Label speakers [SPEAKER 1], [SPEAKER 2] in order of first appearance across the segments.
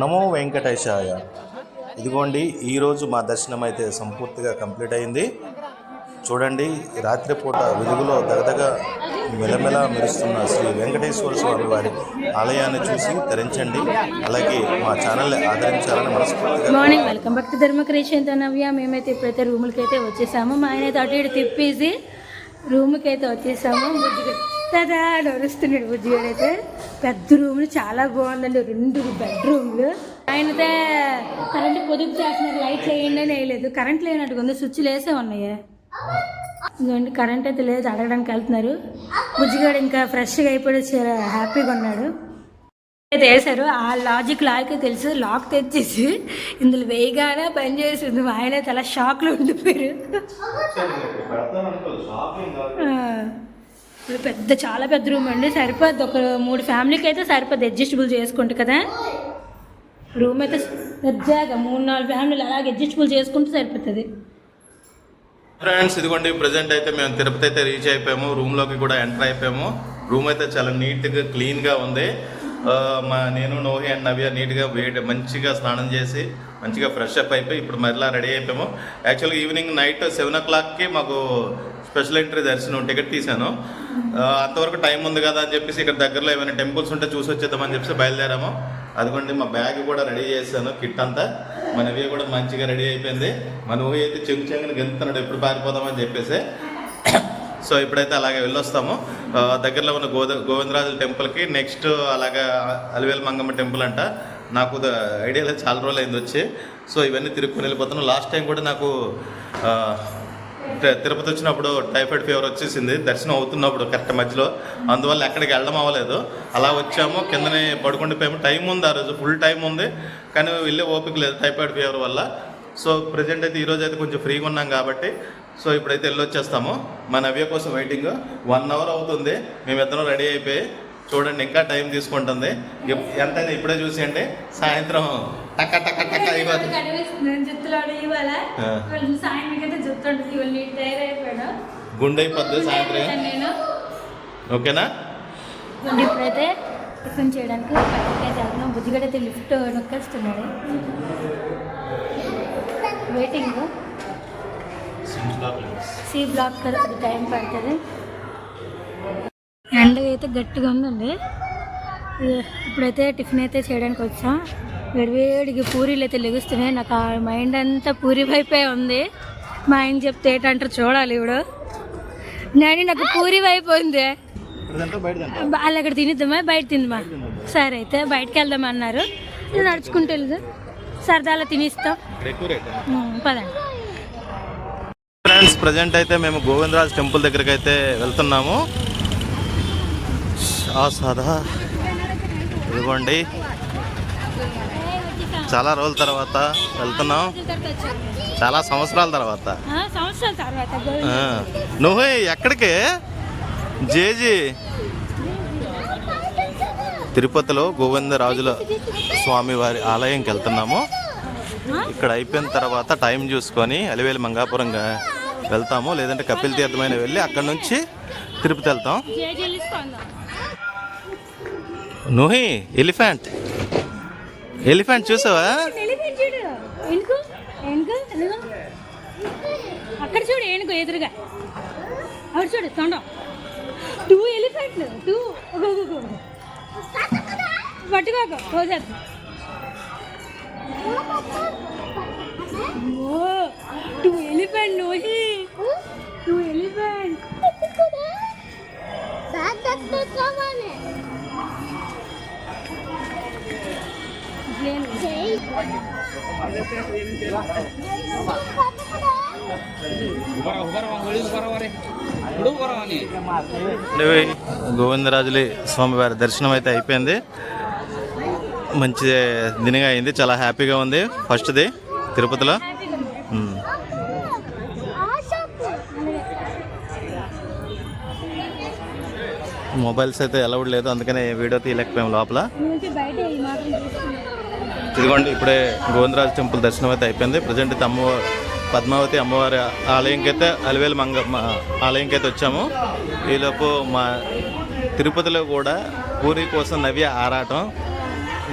[SPEAKER 1] నమో వెంకటేశాయ. ఇదిగోండి ఈరోజు మా దర్శనం అయితే సంపూర్తిగా కంప్లీట్ అయింది. చూడండి రాత్రిపూట వెలుగులో దగదగ మెలమెల మెరుస్తున్న శ్రీ వెంకటేశ్వర స్వామి వారి ఆలయాన్ని చూసి తరించండి. అలాగే మా ఛానల్ని ఆదరించాలని మనస్ఫూర్తిగా
[SPEAKER 2] మార్నింగ్ వెల్కమ్ భక్తి టు నవ్య మేమైతే ఇప్పుడైతే రూములకి అయితే వచ్చేసాము మా ఆయన అయితే అటు ఇటు తిప్పేసి రూమ్కి అయితే వచ్చేసాము. కదా నడుస్తున్నాడు బుజ్జిగాడు అయితే. పెద్ద రూములు చాలా బాగుందండి. రెండు బెడ్రూమ్లు ఆయనతే కరెంట్ పొదుపు చేస్తున్నారు. లైట్ వేయండి అని వేయలేదు. కరెంట్ లేనట్టుగా ఉంది. స్విచ్లు వేసే ఉన్నాయా. ఇదిగోండి కరెంట్ అయితే లేదు. అడగడానికి వెళ్తున్నారు. బుజ్జిగాడు ఇంకా ఫ్రెష్గా అయిపోయి చాలా హ్యాపీగా ఉన్నాడు. అయితే వేశారు. ఆ లాజిక్ లాకే తెలుసు. లాక్ తెచ్చేసి ఇందులో వేయగానే పని చేసింది. మా ఆయన చాలా షాక్లో ఉండిపోయారు. ఇది పెద్ద చాలా పెద్ద రూమ్ అండి. సరిపోద్ది. ఒక మూడు ఫ్యామిలీకి అయితే సరిపోద్ది. అడ్జస్టబుల్ చేసుకుంటే కదా. రూమ్ అయితే పెద్దగా మూడు నాలుగు ఫ్యామిలీలు అలాగే అడ్జస్టబుల్ చేసుకుంటే సరిపోతుంది.
[SPEAKER 1] ఫ్రెండ్స్ ఇదిగోండి. ప్రజెంట్ అయితే మేము తిరుపతి అయితే రీచ్ అయిపోయాము. రూమ్లోకి కూడా ఎంటర్ అయిపోయాము. రూమ్ అయితే చాలా నీట్గా క్లీన్గా ఉంది. మా నేను నోహి అండ్ నవ్య నీట్గా వేడి మంచిగా స్నానం చేసి మంచిగా ఫ్రెష్ అప్ అయిపోయి ఇప్పుడు మరలా రెడీ అయిపోయాము. యాక్చువల్గా ఈవినింగ్ నైట్ సెవెన్ ఓ క్లాక్కి మాకు స్పెషల్ ఎంట్రీ దర్శనం టికెట్ తీశాను. అంతవరకు టైం ఉంది కదా అని చెప్పేసి ఇక్కడ దగ్గరలో ఏమైనా టెంపుల్స్ ఉంటే చూసి వచ్చేద్దామని చెప్పేసి బయలుదేరాము. అదిగోండి మా బ్యాగ్ కూడా రెడీ చేశాను కిట్ అంతా. మన ఇవి కూడా మంచిగా రెడీ అయిపోయింది. మన ఊహ అయితే చెంగు చెంగుని గెంతున్నాడు ఎప్పుడు పారిపోదామని చెప్పేసి. సో ఇప్పుడైతే అలాగే వెళ్ళొస్తాము. దగ్గరలో ఉన్న గోద గోవిందరాజుల టెంపుల్కి నెక్స్ట్ అలాగా అలివేల మంగమ్మ టెంపుల్ అంట. నాకు ఐడియాలో చాలా రోజులు అయింది వచ్చి. సో ఇవన్నీ తిరుక్కుని వెళ్ళిపోతున్నాను లాస్ట్ టైం కూడా నాకు తిరుపతి వచ్చినప్పుడు టైఫాయిడ్ ఫీవర్ వచ్చేసింది. దర్శనం అవుతున్నప్పుడు కరెక్ట్ మధ్యలో. అందువల్ల ఎక్కడికి వెళ్ళడం అవ్వలేదు. అలా వచ్చాము. కిందనే పడుకుండిపోయాము టైం ఉంది ఆ రోజు. ఫుల్ టైం ఉంది. కానీ వెళ్ళే ఓపిక లేదు టైఫాయిడ్ ఫీవర్ వల్ల. సో ప్రజెంట్ అయితే ఈరోజు అయితే కొంచెం ఫ్రీగా ఉన్నాం కాబట్టి. సో ఇప్పుడైతే వెళ్ళొచ్చేస్తాము. మా నవ్య కోసం వెయిటింగ్ వన్ అవర్ అవుతుంది. మేమిద్దరం రెడీ అయిపోయి చూడండి ఇంకా టైం తీసుకుంటుంది. ఎంతైనా ఇప్పుడే చూసేయండి. సాయంత్రం టక్క టక్క టక్క గుండె అయిపోద్ది సాయంత్రం.
[SPEAKER 2] నేను.
[SPEAKER 1] ఓకేనా?
[SPEAKER 2] ఇప్పుడైతే టిఫిన్ చేయడానికి వెళ్తున్నాం బుజ్జిగడ అయితే లిఫ్ట్ నొక్కేస్తున్నాడు. వెయిటింగ్. సి బ్లాక్ టైం పడుతుంది. ఎండ అయితే గట్టిగా ఉందండి. ఇప్పుడైతే టిఫిన్ అయితే చేయడానికి వచ్చాం. వేడివేడికి పూరీలు అయితే లెగుస్తున్నాయి. నాకు ఆ మైండ్ అంతా పూరి వైపే ఉంది. మా ఆయన చెప్తే ఏంటంటారు చూడాలి ఇప్పుడు. నాని నాకు పూరి వైపు ఉంది. వాళ్ళు అక్కడ తినిద్దామా? బయట తిందామా? సరే అయితే బయటకు వెళ్దాం అన్నారు. నడుచుకుంటూ వెళ్దాం సరదాలో తినిస్తాం. పదండి.
[SPEAKER 1] ఫ్రెండ్స్ ప్రజెంట్ అయితే మేము గోవిందరాజ్ టెంపుల్ దగ్గరికి అయితే వెళ్తున్నాము. ఆ సాదా ఇదిగోండి. చాలా రోజుల తర్వాత వెళ్తున్నాం. చాలా సంవత్సరాల తర్వాత. నువ్వు ఎక్కడికి? జేజీ. తిరుపతిలో గోవిందరాజుల స్వామి వారి ఆలయంకి వెళ్తున్నాము. ఇక్కడ అయిపోయిన తర్వాత టైం చూసుకొని అలివేలి మంగాపురంగా వెళ్తాము. లేదంటే కపిల్ తీర్థమైన వెళ్ళి అక్కడ నుంచి తిరుపతి వెళ్తాం? నుహి ఎలిఫెంట్. ఎలిఫెంట్ చూసావా?
[SPEAKER 2] ఎలిఫెంట్ చూడు. ఎందుకు? ఎందుకు? ఎందుకు? అక్కడ చూడు ఏనుగు ఎదురుగా? అక్కడ చూడు తొండం. టూ ఎలిఫెంట్లు టూ. పట్టుకోక పోసేద్దాం ఓ టూ ఎలిఫెంట్ నోహి. Two elephant.
[SPEAKER 1] గోవిందరాజులి స్వామి వారి దర్శనం అయితే అయిపోయింది. మంచి దినగా అయింది చాలా హ్యాపీగా ఉంది. ఫస్ట్ది తిరుపతిలో. Hmm. మొబైల్స్ అయితే అలౌడ్ లేదు అందుకనే వీడియో తీయలేకపోయాం లోపల. ఇదిగోండి ఇప్పుడే గోవిందరాజు టెంపుల్ దర్శనం అయితే అయిపోయింది. ప్రజెంట్ అయితే అమ్మ పద్మావతి అమ్మవారి ఆలయంకి అయితే అలివేలు మంగ మా ఆలయంకి అయితే వచ్చాము. ఈలోపు మా తిరుపతిలో కూడా పూరి కోసం నవ్య ఆరాటం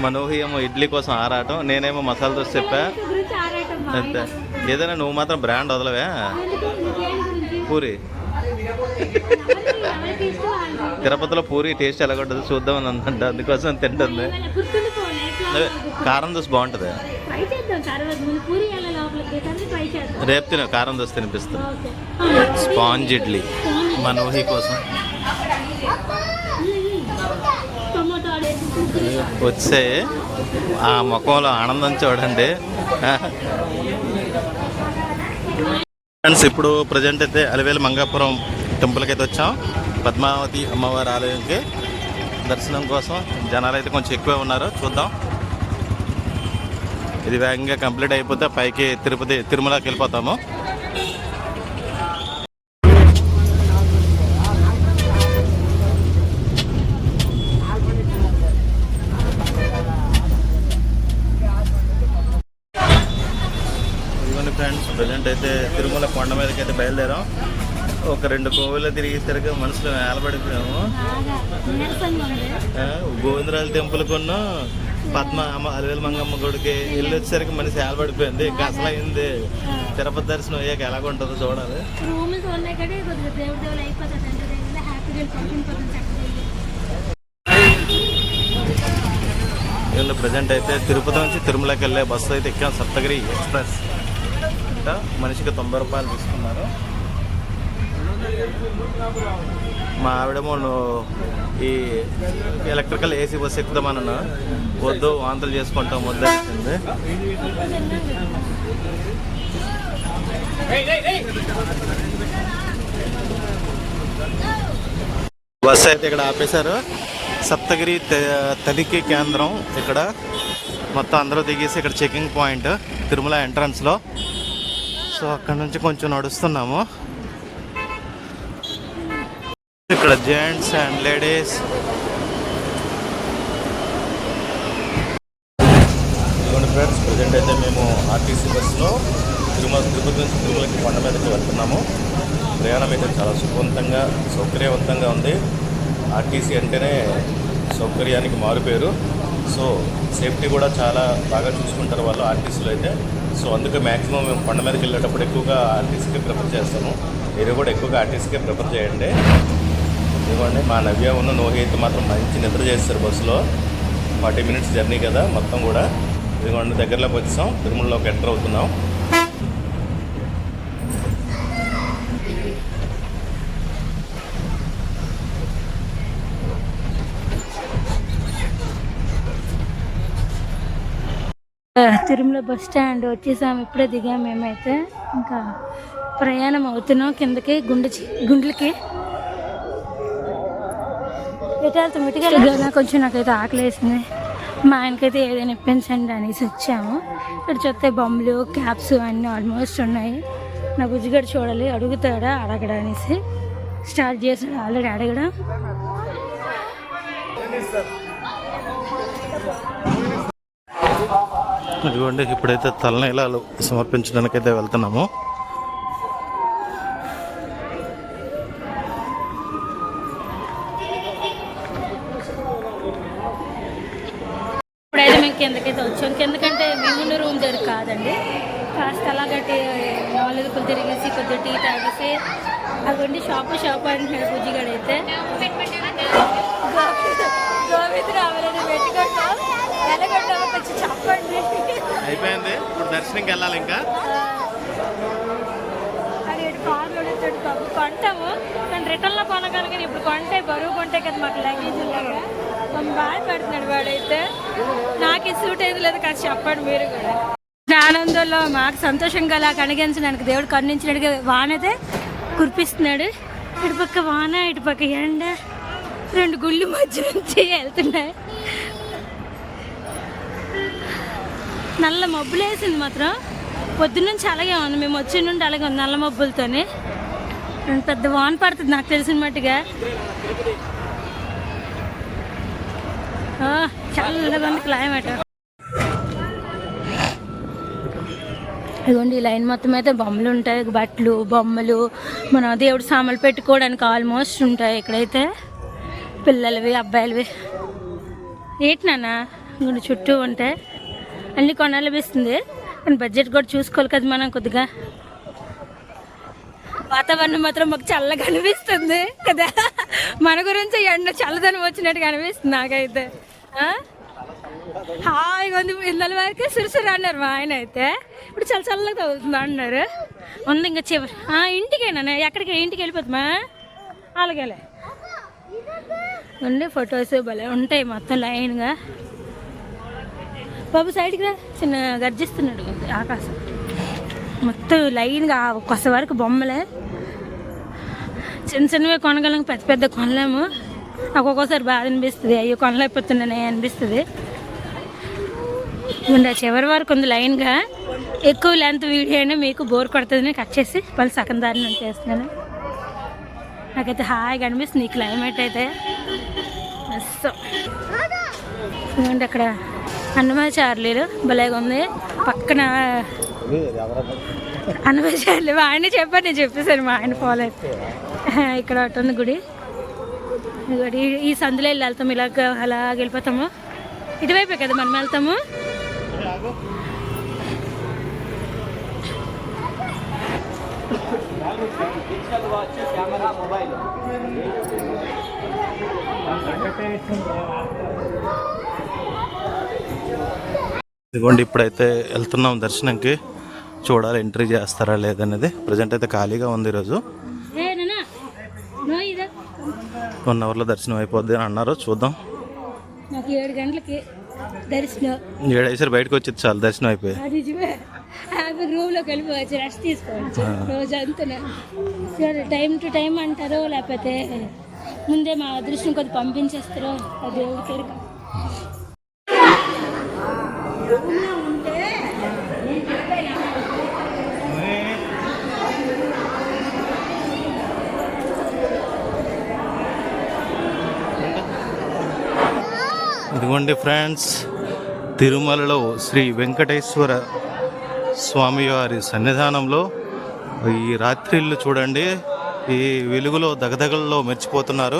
[SPEAKER 1] మనోహి ఏమో ఇడ్లీ కోసం ఆరాటం నేనేమో మసాలా దోశ చెప్పా. అంతే. ఏదైనా నువ్వు మాత్రం బ్రాండ్ వదలవే. పూరి. తిరుపతిలో పూరి టేస్ట్ ఎలాగొంటుంది చూద్దామని అందంట అందుకోసం తింటుంది. కారం దోశ బాగుంటుంది. రేపు తిన కారం దోశ తినిపిస్తా.
[SPEAKER 2] ఓకే.
[SPEAKER 1] స్పాంజ్ ఇడ్లీ మనోహి కోసం. వచ్చే ఆ ముఖంలో ఆనందం చూడండి. ఫ్రెండ్స్ ఇప్పుడు ప్రజెంట్ అయితే అలివేలు మంగాపురం టెంపుల్కి అయితే వచ్చాం. పద్మావతి అమ్మవారి ఆలయంకి. దర్శనం కోసం జనాలు అయితే కొంచెం ఎక్కువే ఉన్నారు. చూద్దాం. ఇది వేగంగా కంప్లీట్ అయిపోతే పైకి తిరుపతి తిరుమలకి వెళ్ళిపోతాము. ఇదిగోండి ఫ్రెండ్స్ ప్రజెంట్ అయితే తిరుమల కొండ మీదకి అయితే బయలుదేరాం. ఒక రెండు కోవిలు తిరిగేసరికి మనసులో వేలబడిపోయాము గోవిందరాజు టెంపుల్ కొన్న పద్మ అమ్మ అలవేలు మంగమ్మ గుడికి వెళ్ళి వచ్చేసరికి మనిషి ఏలబడిపోయింది ఇంకా అసలు అయింది తిరుపతి దర్శనం అయ్యాక ఎలాగ ఉంటుందో చూడాలి. వీళ్ళు. ప్రజెంట్ అయితే తిరుపతి నుంచి తిరుమలకి వెళ్ళే బస్సు అయితే ఎక్కాం సప్తగిరి ఎక్స్ప్రెస్. మనిషికి తొంభై రూపాయలు తీసుకున్నారు. మా ఆవిడేమో ఈ ఎలక్ట్రికల్ ఏసీ బస్సు ఎక్కుదామన్నా వద్దు వాంతులు చేసుకుంటాం వద్దు వచ్చింది బస్సు అయితే ఇక్కడ ఆపేశారు. సప్తగిరి త- తనిఖీ కేంద్రం ఇక్కడ మొత్తం అందరూ దిగేసి ఇక్కడ చెకింగ్ పాయింట్ తిరుమల ఎంట్రన్స్లో సో అక్కడ నుంచి కొంచెం నడుస్తున్నాము. ఇక్కడ జెంట్స్ అండ్ లేడీస్. ఇదిగోండి ఫ్రెండ్స్ ప్రజెంట్ అయితే మేము ఆర్టీసీ బస్సులో తిరుమల తిరుపతి నుంచి తిరుమలకి కొండ మీదకి వెళ్తున్నాము. ప్రయాణం అయితే చాలా సుఖవంతంగా సౌకర్యవంతంగా ఉంది. ఆర్టీసీ అంటేనే సౌకర్యానికి మారుపేరు. సో సేఫ్టీ కూడా చాలా బాగా చూసుకుంటారు వాళ్ళు ఆర్టీసీలో అయితే. సో అందుకే మ్యాక్సిమం మేము కొండ మీదకి వెళ్ళేటప్పుడు ఎక్కువగా ఆర్టీసీకే ప్రిఫర్ చేస్తాము. మీరు కూడా ఎక్కువగా ఆర్టీసీకే ప్రిఫర్ చేయండి. ఇదిగోండి మా నవ్య ఉన్న నోహి అయితే మాత్రం మంచి నిద్ర చేస్తారు బస్సులో. ఫార్టీ మినిట్స్ జర్నీ కదా మొత్తం కూడా. ఇదిగోండి దగ్గరలోకి వచ్చాం తిరుమలలోకి ఎంటర్ అవుతున్నాం.
[SPEAKER 2] తిరుమల బస్ స్టాండ్ వచ్చేసాం. ఇప్పుడే దిగాం మేమైతే. ఇంకా ప్రయాణం అవుతున్నాం. కిందకి గుండె చి- గుండెలకి. వెళ్తాం ఇటుగా కొంచెం నాకైతే ఆకలి వేసింది మా ఆయనకైతే ఏదైనా ఇప్పించండి అనేసి వచ్చాము ఇక్కడ చూస్తే బొమ్మలు క్యాప్స్ అన్నీ ఆల్మోస్ట్ ఉన్నాయి. నా బుజ్జిగడు చూడాలి అడుగుతాడా అడగడా అనేసి స్టార్ట్ చేసాడు ఆల్రెడీ అడగడం.
[SPEAKER 1] ఇదిగోండి ఇప్పుడైతే తలనీలాలు సమర్పించడానికైతే వెళ్తున్నాము.
[SPEAKER 2] కొద్దిగా టీ తాగేసి అవండి షాపు షాపు అంటున్నాడు బుజ్జిగాడు అయితే. గోవింద్ రావాలని పెట్టుకుంటా. వెళ్ళగొట్టాము కొంచెం చెప్పండి.
[SPEAKER 1] అయిపోయింది. ఇప్పుడు దర్శనంకి వెళ్ళాలి ఇంకా?
[SPEAKER 2] అది ఇటు కొంటాము కానీ రిటర్న్లో కొనగలిగాను ఇప్పుడు కొంటే బరువు కొంటే కదా మాకు లగేజ్ లాగా కొంచెం బాగా పెడుతున్నాడు వాడైతే. నాకు ఈ సూట్ ఏది లేదు కాదు చెప్పండి మీరు కూడా. ఆనందంలో మాకు సంతోషంగా అలా కనిగించడానికి దేవుడు కరుణించినట్టుగా వానైతే కురిపిస్తున్నాడు. ఇటు పక్క వాన ఇటుపక్క ఎండ రెండు గుళ్ళు మధ్య నుంచి వెళ్తున్నాయి. నల్ల మబ్బులు వేసింది మాత్రం. పొద్దున్నుంచి అలాగే ఉంది. మేము వచ్చే నుండి అలాగే ఉంది నల్ల మబ్బులతోనే. పెద్ద వాన పడుతుంది నాకు తెలిసిన మట్టుగా. ఆ, చల్లగా ఉంది క్లైమేట్ ఇదిగోండి ఈ లైన్ మొత్తం అయితే బొమ్మలు ఉంటాయి. బట్టలు బొమ్మలు మన దేవుడు సామాన్లు పెట్టుకోవడానికి ఆల్మోస్ట్ ఉంటాయి ఇక్కడైతే. పిల్లలవి అబ్బాయిలవి. ఏంటి నాన్న? చుట్టూ ఉంటాయి అన్నీ కొనాలనిపిస్తుంది. కానీ బడ్జెట్ కూడా చూసుకోవాలి కదా మనం కొద్దిగా. వాతావరణం మాత్రం మాకు చల్లగా అనిపిస్తుంది కదా. మన గురించి ఎండ చల్లదనం వచ్చినట్టుగా అనిపిస్తుంది నాకైతే. ఆ? హాయిగా ఉంది ఇళ్ళ వరకు సురుసురు అన్నారు మా ఆయన అయితే. ఇప్పుడు చాలా చల్లగా తగ్గుతుంది అన్నారు. ఉంది ఇంకా చివరి. ఆ, ఇంటికేనా? ఎక్కడికి? ఇంటికి వెళ్ళిపోతామా అలాగేలే. ఉండి ఫొటోస్ భలే ఉంటాయి మొత్తం లైన్గా. బాబు సైడ్కి రా. చిన్న గర్జిస్తున్నాడు ఆకాశం. మొత్తం లైన్గా ఒక్కొక్క వరకు బొమ్మలే. చిన్న చిన్నవి కొనగలం పెద్ద పెద్ద కొనలేము. నాకు ఒక్కోసారి బాధ అనిపిస్తుంది. అయ్యో కొనలేకపోతున్నానే అనిపిస్తుంది. ఉండే చివరి వరకు ఉంది లైన్గా ఎక్కువ లెంత్ వీడియో అయినా మీకు బోర్ కొడుతుందని కట్ చేసి మళ్ళీ సగం దారి నేను చేస్తున్నాను. నాకైతే హాయిగా అనిపిస్తుంది ఈ క్లైమేట్ అయితే. మస్తు ఇదిగోండి అక్కడ అన్నమయ్య చార్లీలు భలేగా ఉంది. పక్కన అన్నమయ్య చార్లీ మా ఆయన చెప్పారు నేను చెప్పేసాను మా ఆయన ఫాలో అయితే. ఇక్కడ ఒకటి ఉంది గుడి. ఈ- సందులో వెళ్ళి వెళ్తాము ఇలాగ అలా వెళ్ళిపోతాము. ఇటువైపే కదా మనం వెళ్తాము?
[SPEAKER 1] ఇదిగోండి ఇప్పుడైతే వెళ్తున్నాం దర్శనంకి. చూడాలి ఎంట్రీ చేస్తారా లేదనేది. ప్రజెంట్ అయితే ఖాళీగా ఉంది ఈరోజు.
[SPEAKER 2] ఏ నాన్న నో ఇదే.
[SPEAKER 1] వన్ అవర్లో దర్శనం అయిపోద్ది అని అన్నారు. చూద్దాం.
[SPEAKER 2] నాకు ఏడు గంటలకి దర్శనం.
[SPEAKER 1] ఏడైసరి బయటకు వచ్చేది చాలు దర్శనం అయిపోయి
[SPEAKER 2] అది నిజమే. హ్యాపీ రూమ్లోకి వెళ్ళిపోవచ్చు రెస్ట్ తీసుకోవచ్చు రోజు అంతా టైం టు టైం అంటారో లేకపోతే ముందే మా అదృష్టం కొద్ది పంపించేస్తారో అది దేవుడికి
[SPEAKER 1] ఇదిగోండి ఫ్రెండ్స్ తిరుమలలో శ్రీ వెంకటేశ్వర స్వామివారి సన్నిధానంలో ఈ రాత్రిళ్ళు చూడండి ఈ వెలుగులో దగదగల్లో మెరిచిపోతున్నారు.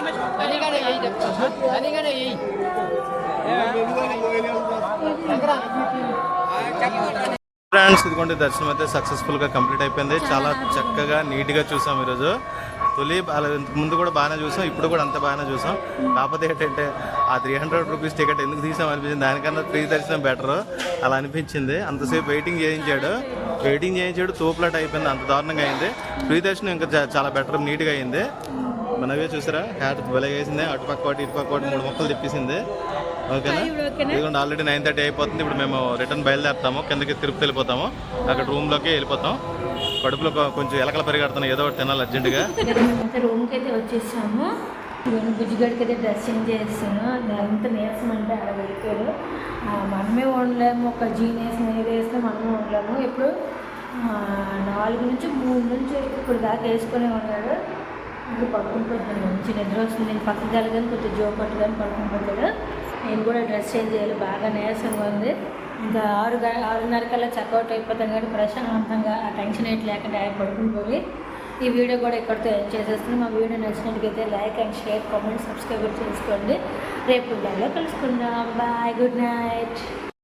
[SPEAKER 1] ఫ్రెండ్స్ ఇదిగోండి దర్శనం అయితే సక్సెస్ఫుల్గా కంప్లీట్ అయిపోయింది. చాలా చక్కగా నీట్గా చూసాం ఈరోజు. తొలి అలా ముందు కూడా బాగానే చూసాం ఇప్పుడు కూడా అంత బాగానే చూసాం. కాకపోతే ఏంటంటే ఆ త్రీ హండ్రెడ్ రూపీస్ టికెట్ ఎందుకు తీసాం అనిపించింది? దానికన్నా ఫ్రీ దర్శనం బెటర్ అలా అనిపించింది. అంతసేపు వెయిటింగ్ చేయించాడు. వెయిటింగ్ చేయించాడు తోపులాట అయిపోయింది. అంత దారుణంగా అయింది. ఫ్రీ దర్శనం ఇంకా చాలా బెటర్ నీట్గా అయింది. మనవే చూసారా? హ్యాట్ భలే వేసింది. అటు పక్క ఒకటి ఇటు పక్క ఒకటి మూడు మొక్కలు తెప్పించింది ఓకేనా? ఇదిగోండి ఆల్రెడీ నైన్ థర్టీ అయిపోతుంది. ఇప్పుడు మేము రిటర్న్ బయలుదేరుతాము. కిందకి తిరుపతి వెళ్ళిపోతాము. అక్కడ రూమ్లోకి వెళ్ళిపోతాం. కడుపులో కొంచెం ఎలకలు పరిగెడుతున్నాయి. ఏదో ఒకటి తినాలి అర్జెంటుగా
[SPEAKER 2] రూమ్కి అయితే వచ్చేసాము. బుజ్జిగడికి అయితే డ్రెస్సింగ్ చేస్తాను ఎంత నీరసం అంటే అక్కడ వెళ్ళిపోయారు. ఆ, మనమే ఉండలేము. ఒక జీనియస్ ఏది వేస్తే మనమే ఉండలేము. ఇప్పుడు నాలుగు నుంచి మూడు నుంచి ఇప్పుడు దాకా వేసుకునే ఉన్నాడు ఇప్పుడు పక్కన పోతాడు మంచి నిద్ర వస్తుంది. నేను పక్కకి వెళ్ళగానే కొంచెం జో పట్టుకొని పక్కన పోతాడు నేను కూడా డ్రెస్ చేంజ్ చేయాలి. బాగా నీరసంగా ఉంది. ఇంకా ఆరు గ- ఆరున్నర కల్లా చెక్అవుట్ అయిపోతాం కానీ ప్రశాంతంగా ఆ టెన్షన్ ఏంటి లేకుండా ఆయన పడుకుని పోయి ఈ వీడియో కూడా ఇక్కడితో ఎండ్ చేసేస్తుంది. మా video నచ్చినట్టుగైతే like and share comment subscribe చేసుకోండి. రేపు వీడియోలో కలుసుకుందాం. Bye good night.